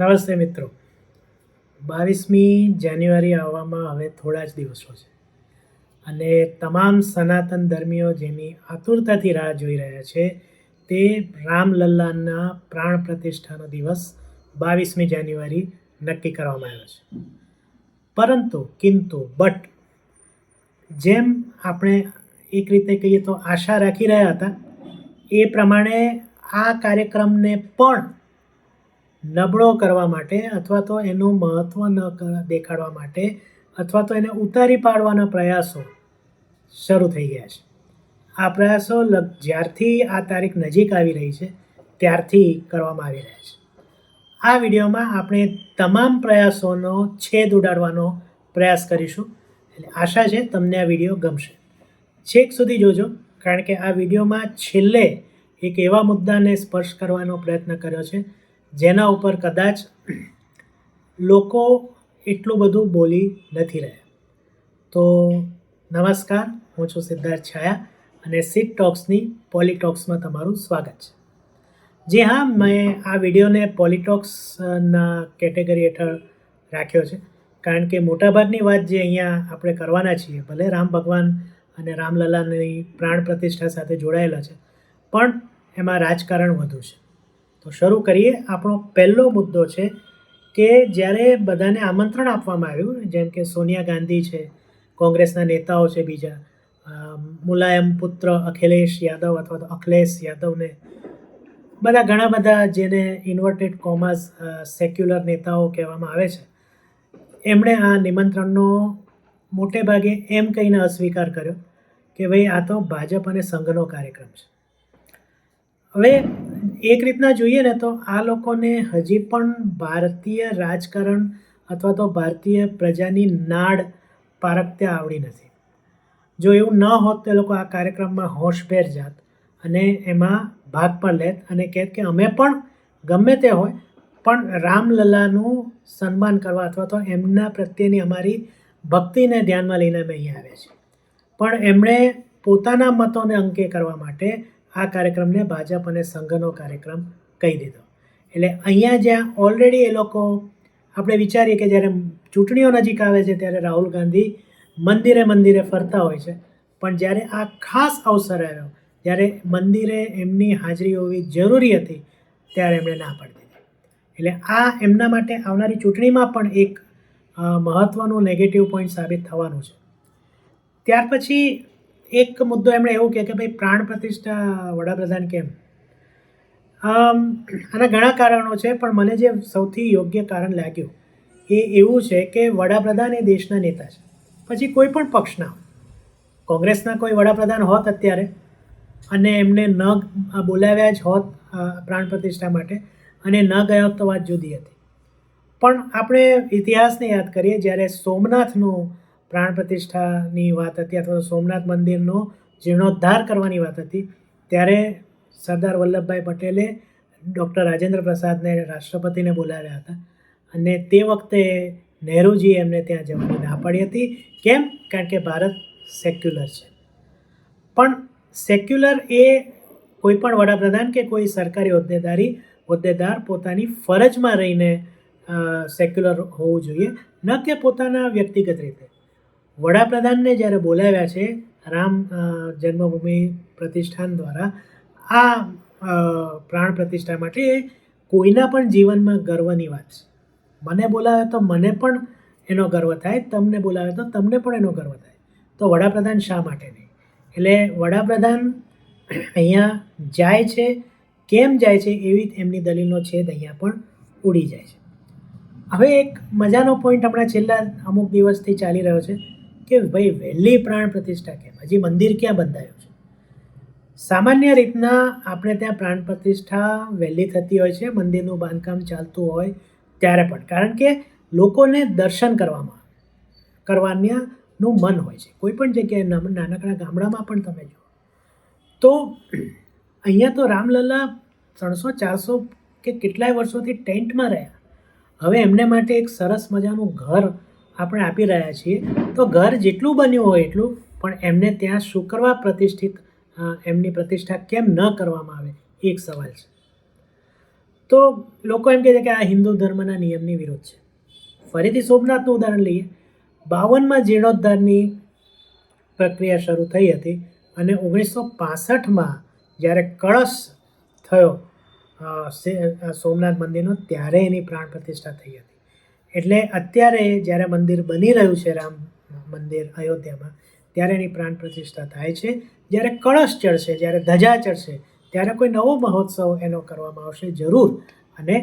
નમસ્તે મિત્રો. બાવીસમી જાન્યુઆરી આવવામાં હવે થોડા જ દિવસો છે. અને તમામ સનાતન ધર્મીઓ જેની આતુરતાથી રાહ જોઈ રહ્યા છે, તે રામલલ્લાના પ્રાણ પ્રતિષ્ઠાનો દિવસ બાવીસમી જાન્યુઆરી નક્કી કરવામાં આવ્યો છે. પરંતુ, કિંતુ, બટ, જેમ આપણે એક રીતે કહીએ તો આશા રાખી રહ્યા હતા, એ પ્રમાણે આ કાર્યક્રમને પણ નબળો કરવા માટે અથવા તો એનું મહત્ત્વ ન દેખાડવા માટે અથવા તો એને ઉતારી પાડવાના પ્રયાસો શરૂ થઈ ગયા છે. આ પ્રયાસો જ્યારથી આ તારીખ નજીક આવી રહી છે, ત્યારથી કરવામાં આવી રહ્યા છે. આ વિડીયોમાં આપણે તમામ પ્રયાસોનો છેદ ઉડાડવાનો પ્રયાસ કરીશું. એટલે આશા છે તમને આ વીડિયો ગમશે. છેક સુધી જોજો, કારણ કે આ વિડીયોમાં છેલ્લે એક એવા મુદ્દાને સ્પર્શ કરવાનો પ્રયત્ન કર્યો છે જેના ઉપર કદાચ લોકો એટલું બધું બોલી નથી રહ્યા. તો નમસ્કાર, હું છું સિદ્ધાર્થ છાયા અને સીટ ટોક્સની પોલિટોક્સમાં તમારું સ્વાગત છે. જી હા, મેં આ વિડીયોને પોલિટોક્સના કેટેગરી હેઠળ રાખ્યો છે. કારણ કે મોટાભાગની વાત જે અહીંયા આપણે કરવાના છીએ, ભલે રામ ભગવાન અને રામલલાની પ્રાણ પ્રતિષ્ઠા સાથે જોડાયેલા છે, પણ એમાં રાજકારણ વધુ છે. તો શરૂ કરીએ. આપણો પહેલો મુદ્દો છે કે જ્યારે બધાને આમંત્રણ આપવામાં આવ્યું, જેમ કે સોનિયા ગાંધી છે, કોંગ્રેસના નેતાઓ છે બીજા મુલાયમ પુત્ર અખિલેશ યાદવ અથવા તો અખિલેશ યાદવને, બધા ઘણા બધા જેને ઇન્વર્ટેડ કોમાસ સેક્યુલર નેતાઓ કહેવામાં આવે છે, એમણે આ નિમંત્રણનો મોટે ભાગે એમ કહીને અસ્વીકાર કર્યો કે ભાઈ આ તો ભાજપ અને સંઘનો કાર્યક્રમ છે. હવે એક રીતના જોઈએ ને તો આ લોકોને હજી પણ ભારતીય રાજકારણ અથવા તો ભારતીય પ્રજાની નાડ પારખતા આવડી નથી. જો એવું ન હોત તો એ લોકો આ કાર્યક્રમમાં હોશભેર જાત અને એમાં ભાગ પણ લેત અને કહેત કે અમે પણ ગમે તે હોય, પણ રામલલ્લાનું સન્માન કરવા અથવા તો એમના પ્રત્યેની અમારી ભક્તિને ધ્યાનમાં લઈને અમે અહીંયા આવ્યા છીએ. પણ એમણે પોતાના મતોને અંકે કરવા માટે આ કાર્યક્રમને ભાજપ અને સંઘનો કાર્યક્રમ કહી દીધો. એટલે અહીંયા જ્યાં ઓલરેડી એ લોકો આપણે વિચારીએ કે જ્યારે ચૂંટણીઓ નજીક આવે છે ત્યારે રાહુલ ગાંધી મંદિરે મંદિરે ફરતા હોય છે. પણ જ્યારે આ ખાસ અવસર આવ્યો, જ્યારે મંદિરે એમની હાજરી હોવી જરૂરી હતી, ત્યારે એમણે ના પાડી દીધી. એટલે આ એમના માટે આવનારી ચૂંટણીમાં પણ એક મહત્ત્વનું નેગેટિવ પોઈન્ટ સાબિત થવાનું છે. ત્યાર પછી એક મુદ્દો એમણે એવું કહે કે ભાઈ પ્રાણ પ્રતિષ્ઠા વડાપ્રધાન કેમ? આના ઘણા કારણો છે, પણ મને જે સૌથી યોગ્ય કારણ લાગ્યું એ એવું છે કે વડાપ્રધાન એ દેશના નેતા છે. પછી કોઈ પણ પક્ષના કોંગ્રેસના કોઈ વડાપ્રધાન હોત અત્યારે અને એમને ન બોલાવ્યા જ હોત પ્રાણ પ્રતિષ્ઠા માટે, અને ન ગયા હોત તો વાત જુદી હતી. પણ આપણે ઇતિહાસને યાદ કરીએ, જ્યારે સોમનાથનું પ્રાણ પ્રતિષ્ઠાની વાત હતી અથવા તો સોમનાથ મંદિરનો જીર્ણોદ્ધાર કરવાની વાત હતી, ત્યારે સરદાર વલ્લભભાઈ પટેલે ડૉક્ટર રાજેન્દ્ર પ્રસાદને રાષ્ટ્રપતિને બોલાવ્યા હતા અને તે વખતે નહેરુજીએ એમને ત્યાં જવાની ના પાડી હતી. કેમ? કારણ કે ભારત સેક્યુલર છે. પણ સેક્યુલર એ કોઈ પણ વડાપ્રધાન કે કોઈ સરકારી હોદ્દેદારી, હોદ્દેદાર પોતાની ફરજમાં રહીને સેક્યુલર હોવું જોઈએ, ન કે પોતાના વ્યક્તિગત રીતે. વડાપ્રધાનને જ્યારે બોલાવ્યા છે, રામ જન્મભૂમિ પ્રતિષ્ઠાન દ્વારા, આ પ્રાણ પ્રતિષ્ઠા માટે કોઈના પણ જીવનમાં ગર્વની વાત છે. મને બોલાવે તો મને પણ એનો ગર્વ થાય, તમને બોલાવે તો તમને પણ એનો ગર્વ થાય. તો વડાપ્રધાન શા માટે નહીં? એટલે વડાપ્રધાન અહીંયા જાય છે, કેમ જાય છે એવી એમની દલીલનો છેદ અહીંયા પણ ઉડી જાય છે. હવે એક મજાનો પોઈન્ટ આપણા છેલ્લા અમુક દિવસથી ચાલી રહ્યો છે. કે ભાઈ વહેલી પ્રાણ પ્રતિષ્ઠા કેમ? હજી મંદિર ક્યાં બંધાયું છે? સામાન્ય રીતના આપણે ત્યાં પ્રાણ પ્રતિષ્ઠા વહેલી થતી હોય છે, મંદિરનું બાંધકામ ચાલતું હોય ત્યારે પણ. કારણ કે લોકોને દર્શન કરવામાં કરવાનાનું મન હોય છે. કોઈ પણ જગ્યાએ નાનકડા ગામડામાં પણ તમે જુઓ. તો અહીંયા તો રામલલ્લા ત્રણસો, ચારસો કે કેટલાય વર્ષોથી ટેન્ટમાં રહ્યા. હવે એમને માટે એક સરસ મજાનું ઘર આપણે આપી રહ્યા છીએ. તો ઘર જેટલું બન્યું હોય એટલું, પણ એમને ત્યાં શુક્રવાર પ્રતિષ્ઠિત એમની પ્રતિષ્ઠા કેમ ન કરવામાં આવે? એક સવાલ છે. તો લોકો એમ કહે છે કે આ હિન્દુ ધર્મના નિયમની વિરુદ્ધ છે. ફરીથી સોમનાથનું ઉદાહરણ લઈએ. બાવનમાં જીર્ણોદ્ધારની પ્રક્રિયા શરૂ થઈ હતી અને ઓગણીસો પાસઠમાં જ્યારે કળશ થયો સોમનાથ મંદિરનો, ત્યારે એની પ્રાણ પ્રતિષ્ઠા થઈ હતી. એટલે અત્યારે જ્યારે મંદિર બની રહ્યું છે રામ મંદિર અયોધ્યામાં, ત્યારે એની પ્રાણ પ્રતિષ્ઠા થાય છે. જ્યારે કળશ ચડશે, જ્યારે ધજા ચડશે, ત્યારે કોઈ નવો મહોત્સવ એનો કરવામાં આવશે જરૂર. અને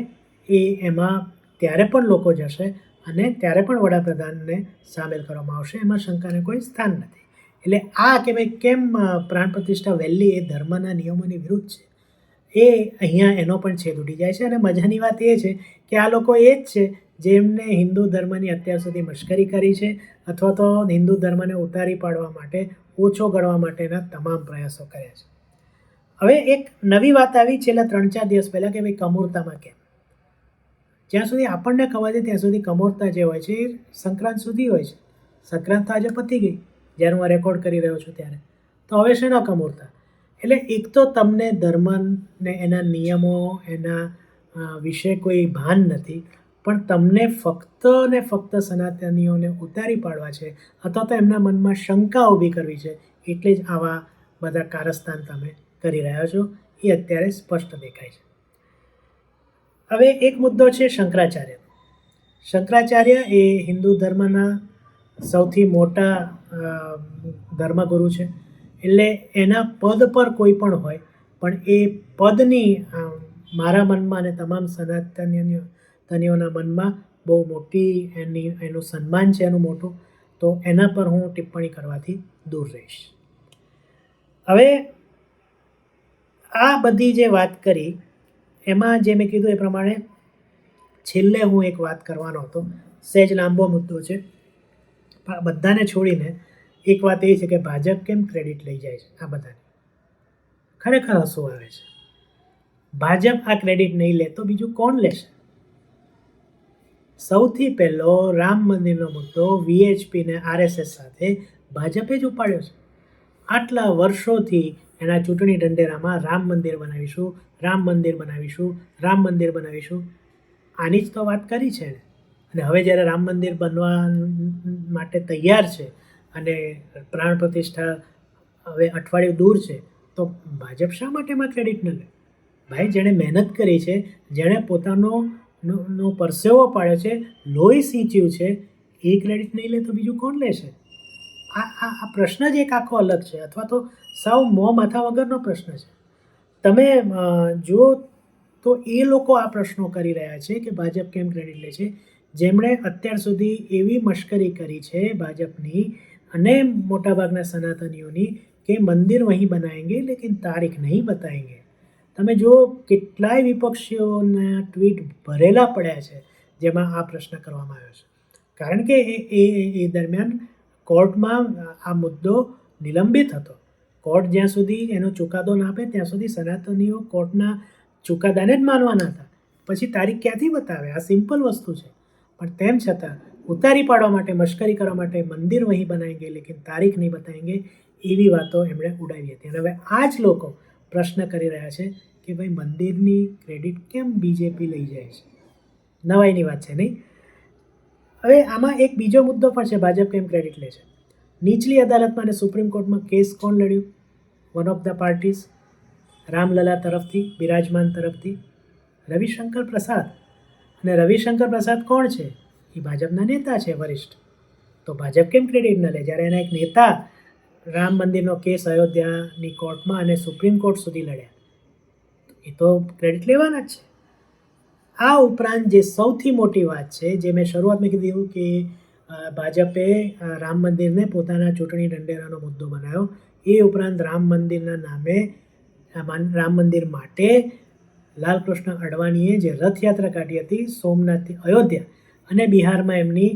એ એમાં ત્યારે પણ લોકો જશે અને ત્યારે પણ વડાપ્રધાનને સામેલ કરવામાં આવશે. એમાં શંકાને કોઈ સ્થાન નથી. એટલે આ કે ભાઈ કેમ પ્રાણ પ્રતિષ્ઠા વહેલી એ ધર્મના નિયમોની વિરુદ્ધ છે, એ અહીંયા એનો પણ છેદ ઉડી જાય છે. અને મજાની વાત એ છે કે આ લોકો એ જ છે જેમને હિન્દુ ધર્મની અત્યાર સુધી મશ્કરી કરી છે અથવા તો હિન્દુ ધર્મને ઉતારી પાડવા માટે ઓછો ગણવા માટેના તમામ પ્રયાસો કર્યા છે. હવે એક નવી વાત આવી છેલ્લા ત્રણ ચાર દિવસ પહેલાં કે ભાઈ કમૂરતામાં કેમ? જ્યાં સુધી આપણને ખબર છે ત્યાં સુધી કમૂરતા જે હોય છે એ સંક્રાંત સુધી હોય છે. સંક્રાંત તો આજે પતી ગઈ, જ્યારે હું રેકોર્ડ કરી રહ્યો છું ત્યારે. તો હવે શેના કમૂરતા? એટલે એક તો તમને ધર્મને એના નિયમો, એના વિશે કોઈ ભાન નથી પણ તમને ફક્ત ને ફક્ત સનાતનીઓને ઉતારી પાડવા છે. અથવા તો એમના મનમાં શંકા ઊભી કરવી છે. એટલે જ આવા બધા કારસ્તાન તમે કરી રહ્યા છો. એ અત્યારે સ્પષ્ટ દેખાય છે. હવે એક મુદ્દો છે શંકરાચાર્ય શંકરાચાર્ય એ હિન્દુ ધર્મના સૌથી મોટા ધર્મગુરુ છે. એટલે એના પદ પર કોઈ પણ હોય, પણ એ પદની મારા મનમાં અને તમામ સનાતનીઓ તનીઓના મનમાં બહુ મોટી એની, એનું સન્માન છે એનું મોટું, તો એના પર હું ટિપ્પણી કરવાથી દૂર રહીશ. હવે આ બધી જે વાત કરી, એમાં જે મેં કીધું એ પ્રમાણે છેલ્લે હું એક વાત કરવાનો હતો. સહેજ લાંબો મુદ્દો છે. બધાને છોડીને એક વાત એ છે કે ભાજપ કેમ ક્રેડિટ લઈ જાય છે? આ બધાને. ખરેખર હસવું આવે છે. ભાજપ આ ક્રેડિટ નહીં લે તો બીજું કોણ લેશે? સૌથી પહેલો રામ મંદિરનો મુદ્દો વીએચપીને આરએસએસ સાથે ભાજપે જ ઉપાડ્યો છે. આટલા વર્ષોથી એના ચૂંટણી ઢંઢેરામાં રામ મંદિર બનાવીશું, રામ મંદિર બનાવીશું, રામ મંદિર બનાવીશું. આની જ તો વાત કરી છે. અને હવે જ્યારે રામ મંદિર બનવા માટે તૈયાર છે અને પ્રાણ પ્રતિષ્ઠા હવે અઠવાડિયું દૂર છે, તો ભાજપ શા માટે એમાં ક્રેડિટ ન લે? ભાઈ, જેણે મહેનત કરી છે, જેણે પોતાનો નો પરસેવો પાડ્યો છે, લોહી સિંચ્યું છે એ ક્રેડિટ નહીં લે તો બીજું કોણ લેશે આ આ આ પ્રશ્ન જ એક આખો અલગ છે, અથવા તો સાવ મોં માથા વગરનો પ્રશ્ન છે. તમે જો તો એ લોકો આ પ્રશ્નો કરી રહ્યા છે કે ભાજપ કેમ ક્રેડિટ લે છે? જેમણે અત્યાર સુધી એવી મશ્કરી કરી છે ભાજપની અને મોટાભાગના સનાતનીઓની કે મંદિર વહીં બનાવેંગે લેકિન તારીખ નહીં બતાએંગે તમે જુઓ, કેટલાય વિપક્ષીઓના ટ્વીટ ભરેલા પડ્યા છે, જેમાં આ પ્રશ્ન કરવામાં આવ્યો છે. કારણ કે એ એ દરમિયાન કોર્ટમાં આ મુદ્દો નિલંબિત હતો. કોર્ટ જ્યાં સુધી એનો ચુકાદો ના આપે, ત્યાં સુધી સનાતનીઓ કોર્ટના ચુકાદાને જ માનવાના હતા. પછી તારીખ ક્યાંથી બતાવે? આ સિમ્પલ વસ્તુ છે. પણ તેમ છતાં, ઉતારી પાડવા માટે, મશ્કરી કરવા માટે મંદિર વહીં બનાવેંગે લેકિન તારીખ નહીં બતાવેંગે એવી વાતો એમણે ઉડાવી હતી. અને હવે આ જ લોકો પ્રશ્ન કરી રહ્યા છે કે ભાઈ મંદિરની ક્રેડિટ કેમ બીજેપી લઈ જાય છે? નવાઈની વાત છે, નહીં? હવે આમાં એક બીજો મુદ્દો પણ છે, ભાજપ કેમ ક્રેડિટ લે છે? નીચલી અદાલતમાં અને સુપ્રીમ કોર્ટમાં કેસ કોણ લડ્યું? One of the parties Ramlala તરફથી, બિરાજમાન તરફથી, રવિશંકર પ્રસાદ. અને રવિશંકર પ્રસાદ કોણ છે? એ ભાજપના નેતા છે, વરિષ્ઠ. તો ભાજપ કેમ ક્રેડિટ ન લે? જ્યારે એના એક નેતા રામ મંદિરનો કેસ અયોધ્યાની કોર્ટમાં અને સુપ્રીમ કોર્ટ સુધી લડ્યા. એ તો ક્રેડિટ લેવાના જ છે. આ ઉપરાંત જે સૌથી મોટી વાત છે, જે મેં શરૂઆતમાં કીધું કે ભાજપે રામ મંદિરને પોતાના ચૂંટણી ઢંઢેરાનો મુદ્દો બનાવ્યો. એ ઉપરાંત રામ મંદિરના નામે રામ મંદિર માટે લાલકૃષ્ણ અડવાણીએ જે રથયાત્રા કાઢી હતી સોમનાથથી અયોધ્યા અને બિહારમાં એમની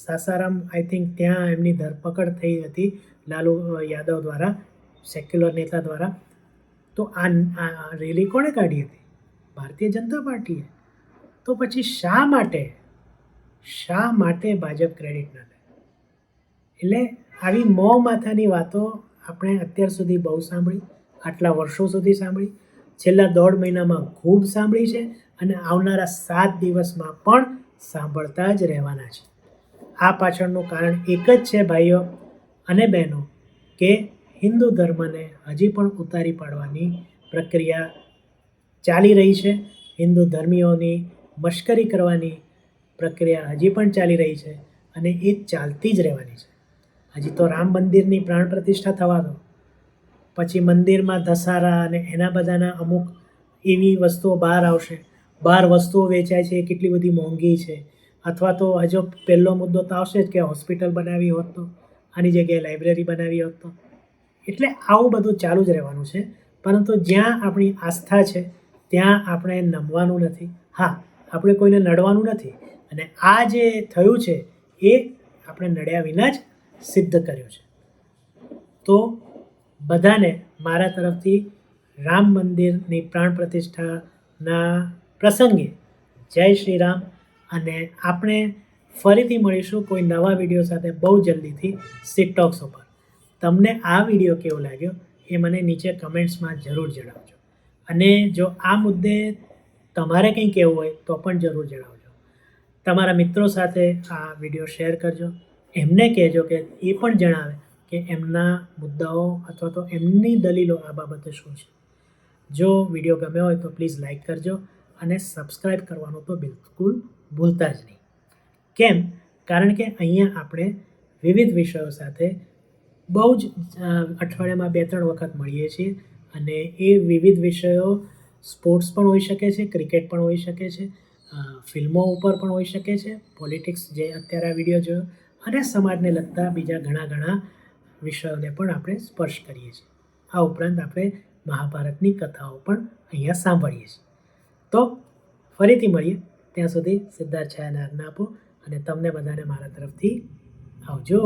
સાસારામ આઈ થિંક ત્યાં એમની ધરપકડ થઈ હતી લાલુ યાદવ દ્વારા સેક્યુલર નેતા દ્વારા. તો આ રેલી કોણે કાઢી હતી? ભારતીય જનતા પાર્ટીએ. તો પછી શા માટે શા માટે ભાજપ ક્રેડિટ ન લે? એટલે આવી મોં માથાની વાતો આપણે અત્યાર સુધી બહુ સાંભળી, આટલા વર્ષો સુધી સાંભળી, છેલ્લા દોઢ મહિનામાં ખૂબ સાંભળી છે અને આવનારા સાત દિવસમાં પણ સાંભળતા જ રહેવાના છે. આ પાછળનું કારણ એક જ છે ભાઈઓ અને બહેનો, કે હિન્દુ ધર્મને હજી પણ ઉતારી પાડવાની પ્રક્રિયા ચાલી રહી છે. હિન્દુ ધર્મીઓની મશ્કરી કરવાની પ્રક્રિયા હજી પણ ચાલી રહી છે અને એ ચાલતી જ રહેવાની છે. હજી તો રામ મંદિરની પ્રાણ પ્રતિષ્ઠા થવા દો. પછી મંદિરમાં ધસારા અને એના બધાના અમુક એવી વસ્તુઓ બહાર આવશે. બહાર વસ્તુઓ વેચાય છે, એ કેટલી બધી મોંઘી છે. અથવા તો હજુ પહેલો મુદ્દો તો આવશે જ કે હોસ્પિટલ બનાવી હોત તો, આની જગ્યાએ લાઇબ્રેરી બનાવી હોત તો. એટલે આવું બધું ચાલુ જ રહેવાનું છે. પરંતુ જ્યાં આપણી આસ્થા છે, ત્યાં આપણે નમવાનું નથી. હા, આપણે કોઈને નડવાનું નથી. અને આ જે થયું છે, એ આપણે નડ્યા વિના જ સિદ્ધ કર્યું છે. તો બધાને મારા તરફથી રામ મંદિરની પ્રાણ પ્રતિષ્ઠાના પ્રસંગે જય શ્રી રામ. અને આપણે ફરીથી મળીશું કોઈ નવા વીડિયો સાથે બહુ જલ્દીથી. સિટોક્સ ઉપર. તમને આ વીડિયો કેવો લાગ્યો એ મને નીચે કમેન્ટ્સમાં જરૂર જણાવજો. અને જો આ મુદ્દે તમારે કંઈ કહેવું હોય તો પણ જરૂર જણાવજો. તમારા મિત્રો સાથે આ વીડિયો શેર કરજો. એમને કહેજો કે એ પણ જણાવે કે એમના મુદ્દાઓ અથવા તો એમની દલીલો આ બાબતે શું છે. જો વીડિયો ગમ્યો હોય તો પ્લીઝ લાઇક કરજો અને સબસ્ક્રાઈબ કરવાનું તો બિલકુલ ભૂલતા જ નહીં. કેમ? કારણ કે અહીંયા આપણે વિવિધ વિષયો સાથે બહુ જ અઠવાડિયામાં બે ત્રણ વખત મળીએ છીએ અને એ વિવિધ વિષયો સ્પોર્ટ્સ પણ હોઈ શકે છે, ક્રિકેટ પણ હોઈ શકે છે ફિલ્મો ઉપર પણ હોઈ શકે છે, પોલિટિક્સ જે અત્યારે આ વીડિયો જોયો અને સમાજને લગતા બીજા ઘણા ઘણા વિષયોને પણ આપણે સ્પર્શ કરીએ છીએ. આ ઉપરાંત આપણે મહાભારતની કથાઓ પણ અહીંયા સાંભળીએ છીએ. તો ફરીથી મળીએ, ત્યાં સુધી સિદ્ધાર્થ છાયાને આજ્ઞા આપો અને તમને બધાને મારા તરફથી આવજો.